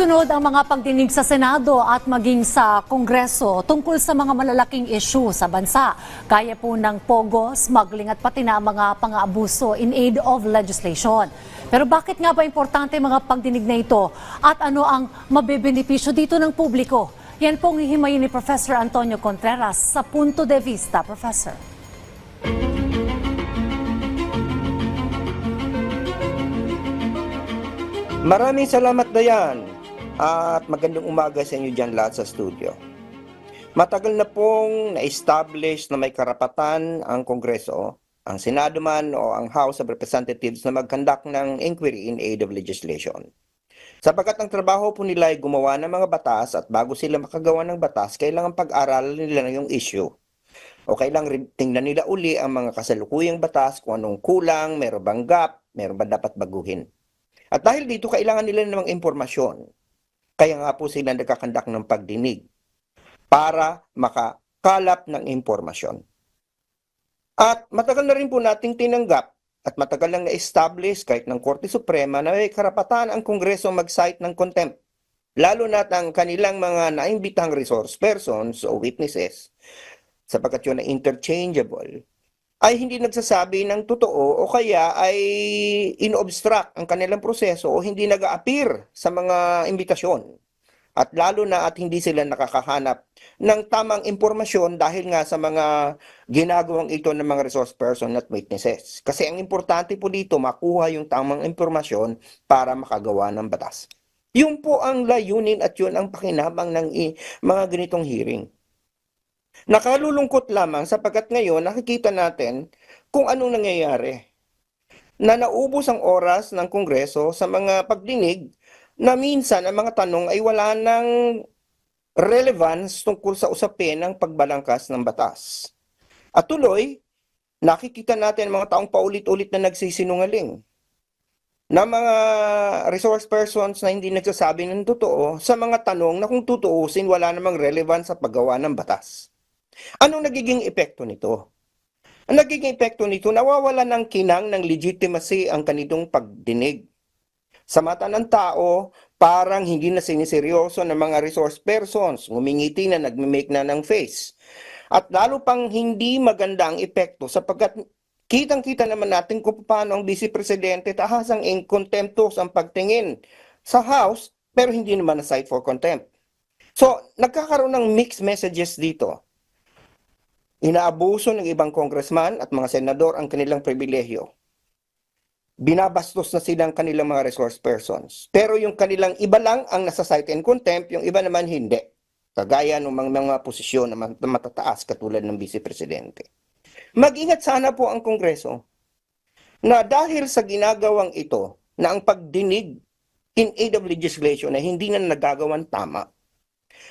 Sunod ang mga pagdinig sa Senado at maging sa Kongreso tungkol sa mga malalaking issue sa bansa. Kaya po ng pogo, smuggling at pati na mga pang-aabuso in aid of legislation. Pero bakit nga ba importante mga pagdinig na ito at ano ang mabebenepisyo dito ng publiko? Yan pong hihimayin ni Professor Antonio Contreras sa Punto de Vista, Professor. Maraming salamat Dayan at magandang umaga sa inyo dyan lahat sa studio. Matagal na pong na-establish na may karapatan ang Kongreso, ang Senado man o ang House of Representatives na mag-conduct ng inquiry in aid of legislation. Sapagkat ang trabaho po nila ay gumawa ng mga batas at bago sila makagawa ng batas, kailangan pag-aralan nila na yung issue. O kailangan tingnan nila uli ang mga kasalukuyang batas, kung anong kulang, meron bang gap, meron ba dapat baguhin. At dahil dito, kailangan nila ng mga impormasyon. Kaya nga po sila nagkakandak ng pagdinig para makakalap ng impormasyon. At matagal na rin po nating tinanggap at matagal nang na-establish kahit ng Korte Suprema na may karapatan ang Kongreso mag-cite ng contempt. Lalo na ang kanilang mga naimbitang resource persons o witnesses sapagkat yun na interchangeable ay hindi nagsasabi ng totoo o kaya ay inobstruct ang kanilang proseso o hindi nag-appear sa mga imbitasyon. At lalo na at hindi sila nakakahanap ng tamang impormasyon dahil nga sa mga ginagawang ito ng mga resource person at witnesses. Kasi ang importante po dito, makuha yung tamang impormasyon para makagawa ng batas. Yun po ang layunin at yun ang pakinabang ng mga ganitong hearing. Nakalulungkot lamang sapagkat ngayon nakikita natin kung anong nangyayari. Na naubos ang oras ng Kongreso sa mga pagdinig na minsan ang mga tanong ay wala ng relevance tungkol sa usapin ng pagbalangkas ng batas. At tuloy, nakikita natin ang mga taong paulit-ulit na nagsisinungaling na mga resource persons na hindi nagsasabi ng totoo sa mga tanong na kung tutuusin wala namang relevance sa paggawa ng batas. Anong nagiging epekto nito? Ang nagiging epekto nito, nawawala ng kinang ng legitimacy ang kanitong pagdinig. Sa mata ng tao, parang hindi na siniseryoso ng mga resource persons, ngumingiti na nagme-make na ng face. At lalo pang hindi maganda ang epekto sapagkat kitang-kita naman natin kung paano ang Vice Presidente tahasang in contemptos ang pagtingin sa House pero hindi naman na cite for contempt. So, nagkakaroon ng mixed messages dito. Inaabuso ng ibang congressman at mga senador ang kanilang pribilehyo. Binabastos na silang kanilang mga resource persons. Pero yung kanilang iba lang ang nasa cite and contempt, yung iba naman hindi. Kagaya ng mga, mga posisyon na mat- matataas katulad ng Vice Presidente. Mag-ingat sana po ang Kongreso na dahil sa ginagawang ito na ang pagdinig in aid of legislation na hindi na nagagawan tama,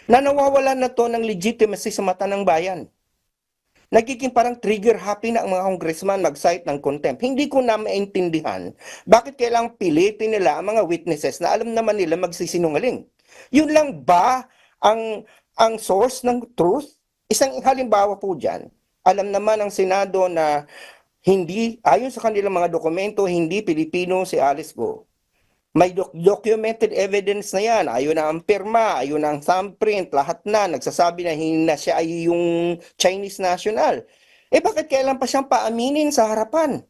na nawawala na to ng legitimacy sa mata ng bayan nagiging parang trigger happy na ang mga congressman mag-cite ng contempt. Hindi ko na maintindihan bakit kailangang pilitin nila ang mga witnesses na alam naman nila magsisinungaling. Yun lang ba ang ang source ng truth? Isang halimbawa po dyan, alam naman ng Senado na hindi, ayon sa kanilang mga dokumento, hindi Pilipino si Alice Go. May doc- documented evidence na yan. Ayun na ang pirma, ayun na ang thumbprint, lahat na. Nagsasabi na hindi na siya ay yung Chinese national. Eh bakit kailan pa siyang paaminin sa harapan?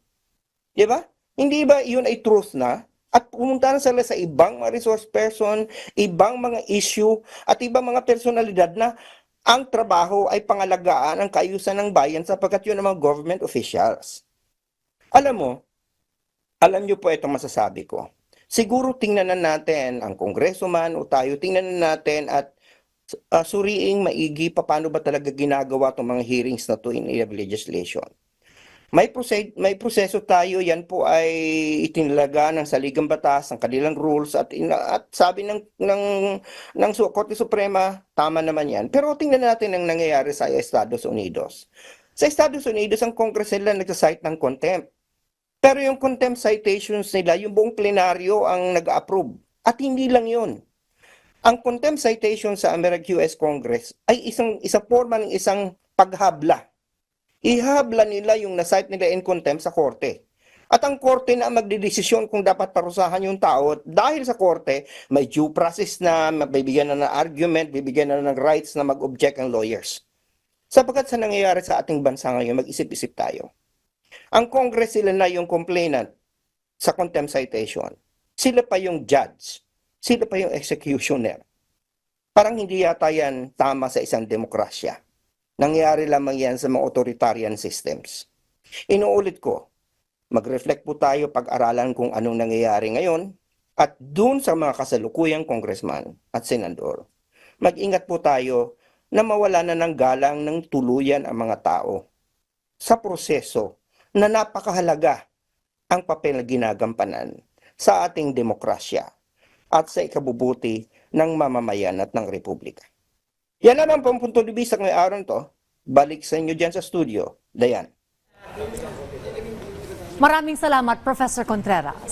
Di ba? Hindi ba yun ay truth na? At pumunta na sila sa ibang mga resource person, ibang mga issue, at ibang mga personalidad na ang trabaho ay pangalagaan ang kaayusan ng bayan sapagkat yun ang mga government officials. Alam mo, alam niyo po itong masasabi ko. Siguro tingnan na natin ang kongreso man o tayo, tingnan na natin at uh, suriing maigi pa paano ba talaga ginagawa itong mga hearings na to in legislation. May, prose- may proseso tayo, yan po ay itinalaga ng saligang batas, ng kanilang rules at, ina- at sabi ng, ng, ng Korte Suprema, tama naman yan. Pero tingnan natin ang nangyayari sa Estados Unidos. Sa Estados Unidos, ang Congress nila nagsasite ng contempt. Pero yung contempt citations nila, yung buong plenaryo ang nag-approve. At hindi lang yun. Ang contempt citation sa American US Congress ay isang isa forma ng isang paghabla. Ihabla nila yung na-cite nila in contempt sa korte. At ang korte na magdidesisyon kung dapat parusahan yung tao dahil sa korte, may due process na, mabibigyan na ng argument, bibigyan na ng rights na mag-object ang lawyers. Sapagkat sa nangyayari sa ating bansa ngayon, mag-isip-isip tayo. Ang Congress sila na yung complainant sa contempt citation. Sila pa yung judge. Sila pa yung executioner. Parang hindi yata yan tama sa isang demokrasya. Nangyayari lamang yan sa mga authoritarian systems. Inuulit ko, mag-reflect po tayo pag-aralan kung anong nangyayari ngayon at dun sa mga kasalukuyang congressman at senador. Mag-ingat po tayo na mawala na ng galang ng tuluyan ang mga tao sa proseso na napakahalaga ang papel na ginagampanan sa ating demokrasya at sa ikabubuti ng mamamayan at ng republika. Yan naman po ang punto de vista ngayong araw to. Balik sa inyo dyan sa studio. Dayan. Maraming salamat, Professor Contreras.